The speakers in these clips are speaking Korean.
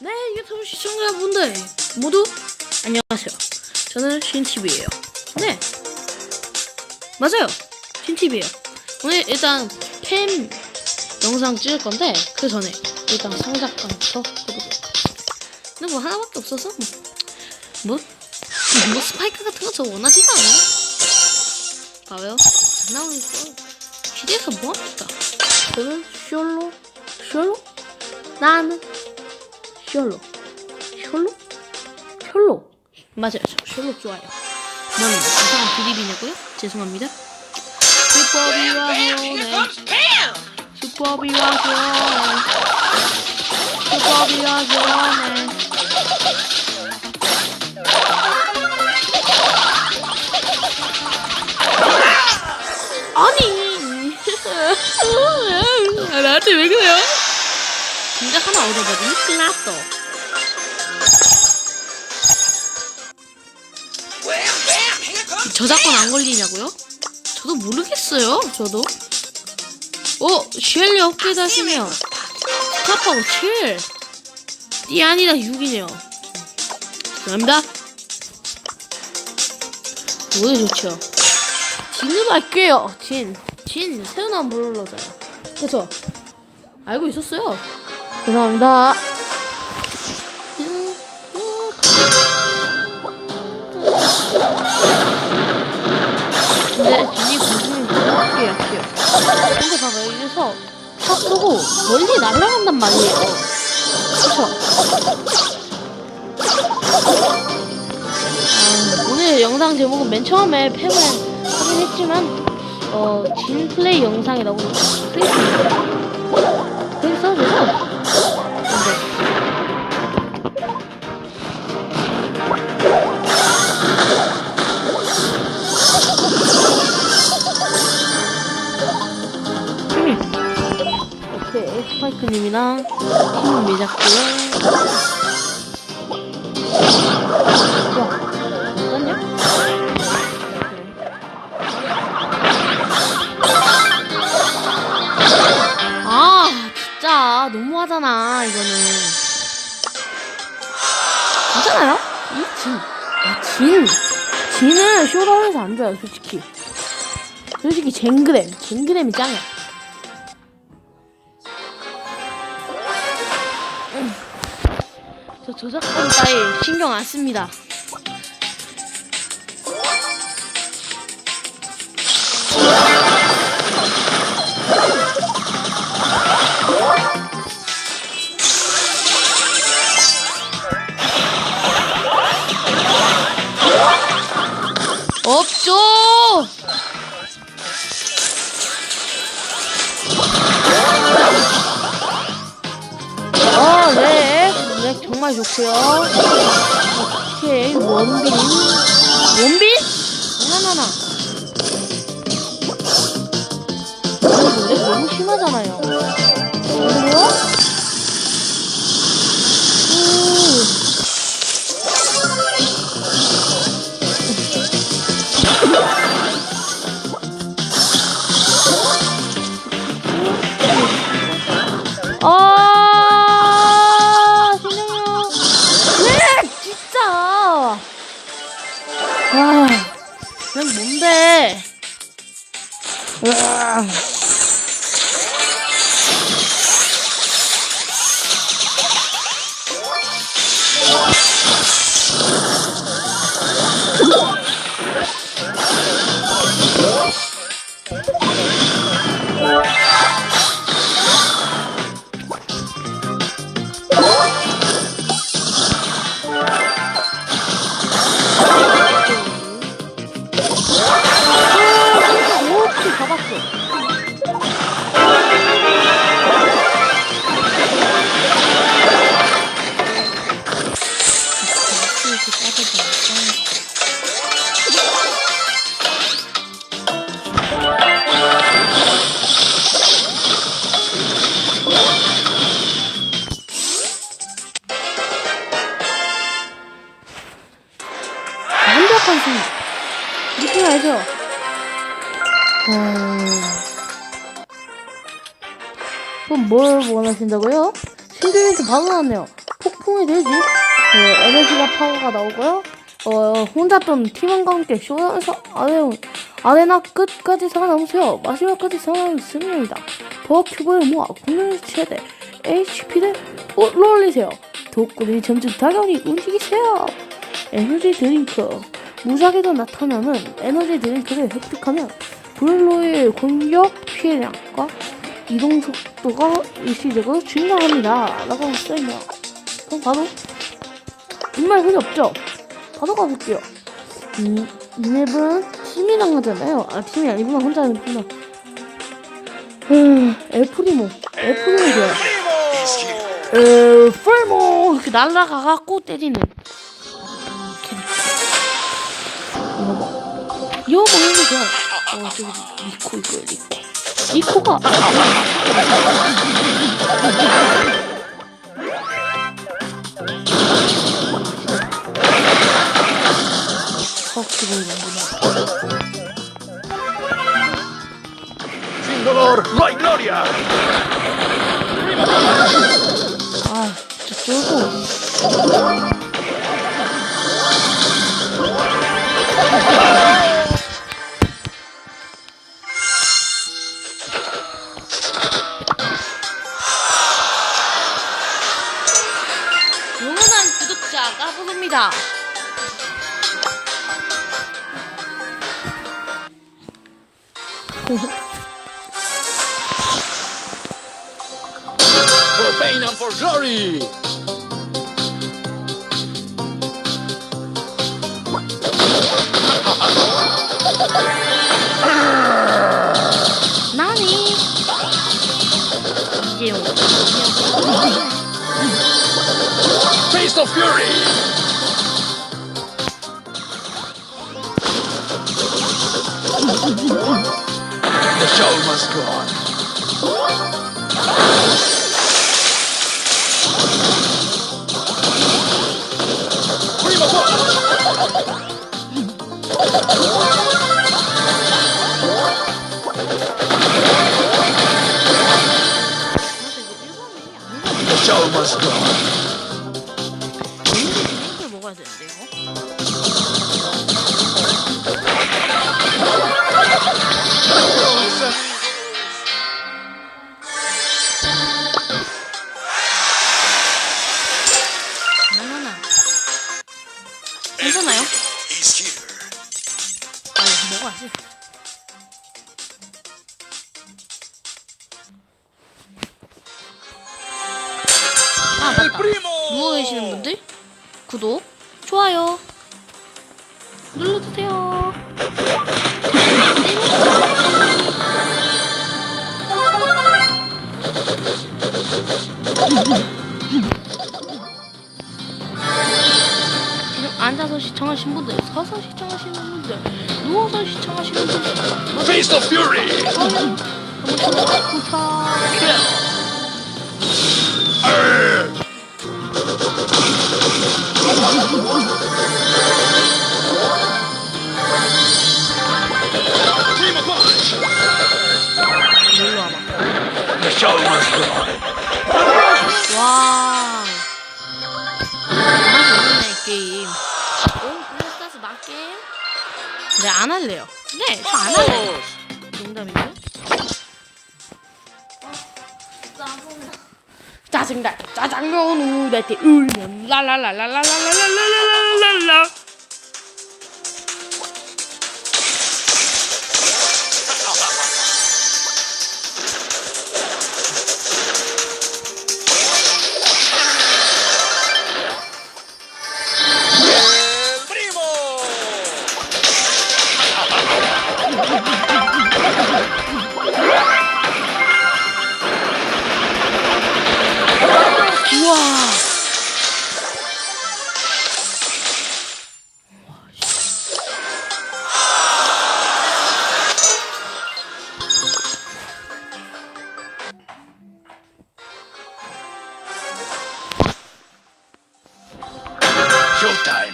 네, 유튜브 시청자분들 모두 안녕하세요. 저는 신TV예요. 네, 맞아요. 신TV예요. 오늘 일단 팬 영상 찍을 건데 그 전에 일단 상작관부터 해보도록 근데 뭐 하나밖에 없어서 뭐, 뭐, 뭐 스파이크 같은 거 저 원하지가 않아요. 봐요. 안 나오니까 기대해서 뭐합니까? 저는 셜로 셜로 나는 셜로 셜로 셜로 맞아요. 저 셜로 좋아요. 나는 이상한 드립이냐고요? 죄송합니다. 수법이와 효네. 수법이와 효네 수법이와 효네. 아니. 아, 나한테 왜 그래요? 하나 얻어버리니 끝났어 저작권 안 걸리냐고요? 저도 모르겠어요 저도 어? 쉘리 업그레이드 하시네요 스카파고 7 띠 아니다 6이네요 죄송합니다 노래 좋죠 진으로 할게요 진. 진 새어나온 블러잖아 그쵸? 알고 있었어요 죄송합니다 근데 진이 공중에 그렇게 약해요 근데 봐봐요 이래서 탁 쏘고 멀리 날아간단 말이에요 그쵸? 아, 오늘 영상 제목은 맨 처음에 팸을 하긴 했지만 어, 진 플레이 영상이라고 되죠? 근데 음. 오케이. 스파이크님이랑 팀을 맺었고요. 괜찮아요? 이 진. 아, 진. 진은 쇼다운에서 안 좋아요 솔직히 솔직히 젠그램 젠그램이 짱이야 음. 저 저작권 따위 신경 안 씁니다 정말 좋고요. 오케이, 원빈. 원빈? 이거 렉 너무 심하잖아요. 그래요? 음. 아, 그럼 뭘 원하신다고요? 이벤트 바로 나왔네요. 폭풍이 되지. 어, 에너지가 파워가 나오고요. 어, 혼자 떤 팀원과 함께 쇼에서 아레, 아레나 끝까지 살아남으세요. 마지막까지 살아남으면 승리입니다. 더 큐브를 모아 국내 최대 HP를 올리세요. 독구리 점점 다가오니 움직이세요. 에너지 드링크. 무작위로 나타나는 에너지 드링크를 획득하면 블로의 공격 피해량과 이동 속도가 일시적으로 증가합니다. 라고 써있네요. 그럼 바로 정말 소리 없죠? 바로 가볼게요. 이, 이 맵은 팀이랑 하잖아요. 아, 팀이 아니구나. 혼자 하는구나. 음, 엘프리모. 엘프리모 좋아. 풀모! 이렇게 날아가갖고 때리는. 이거 봐. 4も4もじゃあ、あ、そう、1個いく、1個。1個か。あ、すごいな、これ。sin dolor, no hay gloria. Ay, qué chulo. Ah. 구독자가 부릅니다. For pain and for glory. Taste of fury. The show must go on. The show must go on. 아 맞다. primo. 누워 계시는 분들 구독, 좋아요 눌러주세요. 지금 앉아서 시청하신 분들, 서서 시청하시는 분들, 누워서 시청하시는 분들, Taste of fury. 좋아요, 부탁해 와봐. 와. 정말 재밌네 이 게임. 온 플레스타스 맞게임? 네, 안 할래요. 네, 저 안 할래요. 농담이죠? 짜증나. 짜장면 때 울면 라라라라라라라라라라라 time.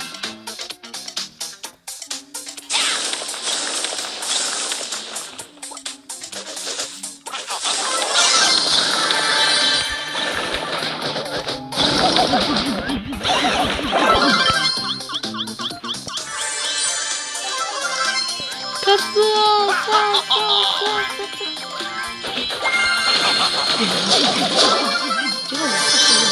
Kasım.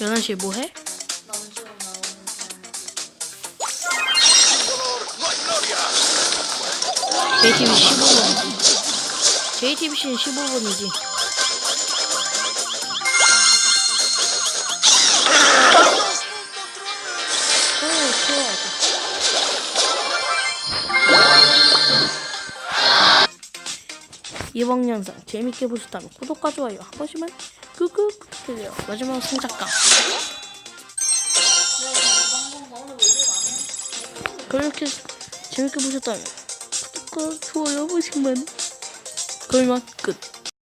11시에 뭐 해? JTB 15분이지 JTBC는 15분이지 오, 좋아. 이번 영상 재밌게 보셨다면 구독과 좋아요 한 번씩만 끄끄 부탁드려요. 마지막 승작가. 그렇게 재밌게 보셨다면 구독과 좋아요 한 번씩만. 그러면 끝.